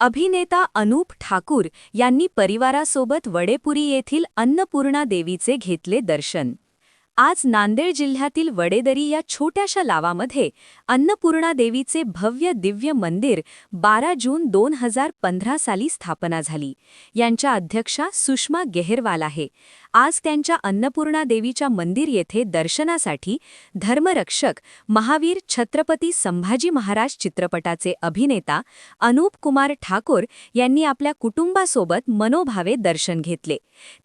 अभिनेता अनूप ठाकूर यांनी परिवारासोबत वडेपुरी येथील अन्नपूर्णा देवीचे घेतले दर्शन. आज नांदेड जिल्ह्यातील वडेदरी या छोट्याशा लावामध्ये अन्नपूर्णा देवीचे भव्य दिव्य मंदिर बारा जून दोन हजार पंधरा साली स्थापना झाली. यांच्या अध्यक्षा सुषमा गेहरवाल आहे. आज त्यांच्या अन्नपूर्णा देवीच्या मंदिर येथे दर्शनासाठी धर्मरक्षक महावीर छत्रपती संभाजी महाराज चित्रपटाचे अभिनेता अनूप कुमार ठाकूर यांनी आपल्या कुटुंबासोबत मनोभावे दर्शन घेतले.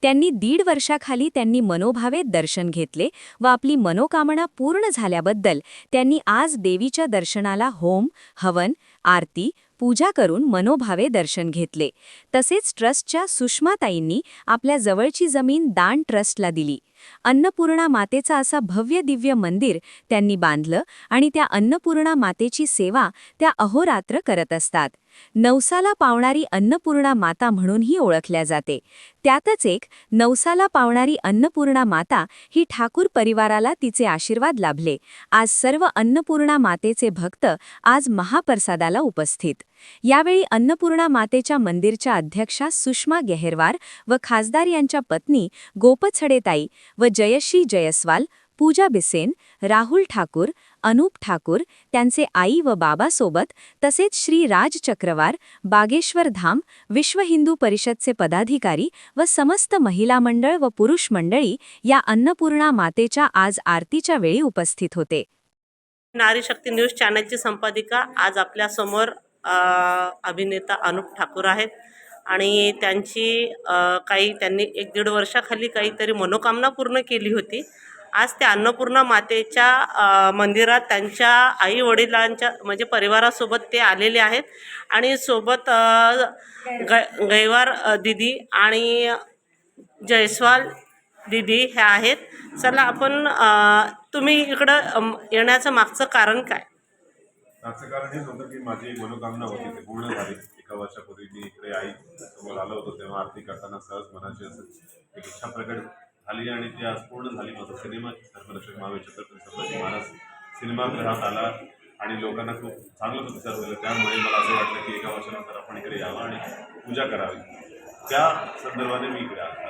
त्यांनी दीड वर्षाखाली त्यांनी मनोभावे दर्शन घेतले. व आपली मनोकामना पूर्ण झाल्याबद्दल त्यांनी आज देवीच्या दर्शनाला होम हवन आरती पूजा करून मनोभावे दर्शन घेतले. तसेच ट्रस्टच्या सुषमाताईंनी आपल्या जवळची जमीन दान ट्रस्टला दिली. अन्नपूर्णा मातेचा असा भव्य दिव्य मंदिर त्यांनी बांधलं आणि त्या अन्नपूर्णा मातेची सेवा त्या अहोरात्र करत असतात. नवसाला पावणारी अन्नपूर्णा माता म्हणूनही ओळखल्या जाते. त्यातच एक नवसाला पावणारी अन्नपूर्णा माता ही ठाकूर परिवाराला तिचे आशीर्वाद लाभले. आज सर्व अन्नपूर्णा मातेचे भक्त आज महाप्रसादाला उपस्थित. यावेळी अन्नपूर्णा मातेच्या मंदिरच्या अध्यक्षा सुषमा गेहरवार व खासदार यांच्या पत्नी गोपछडेताई व जयश्री जयस्वाल पूजा बिसेन राहुल ठाकूर अनूप ठाकूर त्यांचे आई व बाबासोबत तसेच श्री राज चक्रवार बागेश्वर धाम विश्व हिंदू परिषदचे पदाधिकारी व समस्त महिला मंडळ व पुरुष मंडळी या अन्नपूर्णा मातेच्या आज आरतीच्या वेळी उपस्थित होते. नारी शक्ती न्यूज चॅनलची संपादिका आज आपल्यासमोर अभिनेता अनुप ठाकूर आहेत. आणि त्यांची काही त्यांनी एक दीड वर्षाखाली काहीतरी मनोकामना पूर्ण केली होती. आज त्या अन्नपूर्णा मातेच्या मंदिरात त्यांच्या आई वडिलांच्या म्हणजे परिवारासोबत ते आलेले आहेत. आणि सोबत ग गैवार दिदी आणि जयस्वाल दिदी ह्या आहेत. चला आपण तुम्ही इकडं येण्याचं मागचं कारण काय? त्याचं कारण हेच होतं की माझी मनोकामना होती ते पूर्ण झाली. एका वर्षापूर्वी मी इकडे आई समोर आलो होतो तेव्हा आरती करताना सहज मनाची असं एक इच्छा प्रकट झाली आणि ती आज पूर्ण झाली. माझा सिनेमा धर्मरक्षक महावीर छत्रपती संभाजी महाराज सिनेमागृहात आला आणि लोकांना खूप चांगला प्रतिसाद दिला त्यामुळे मला असं वाटलं की एका वर्षानंतर आपण इकडे यावं आणि पूजा करावी. त्या संदर्भाने मी इकडे आलो.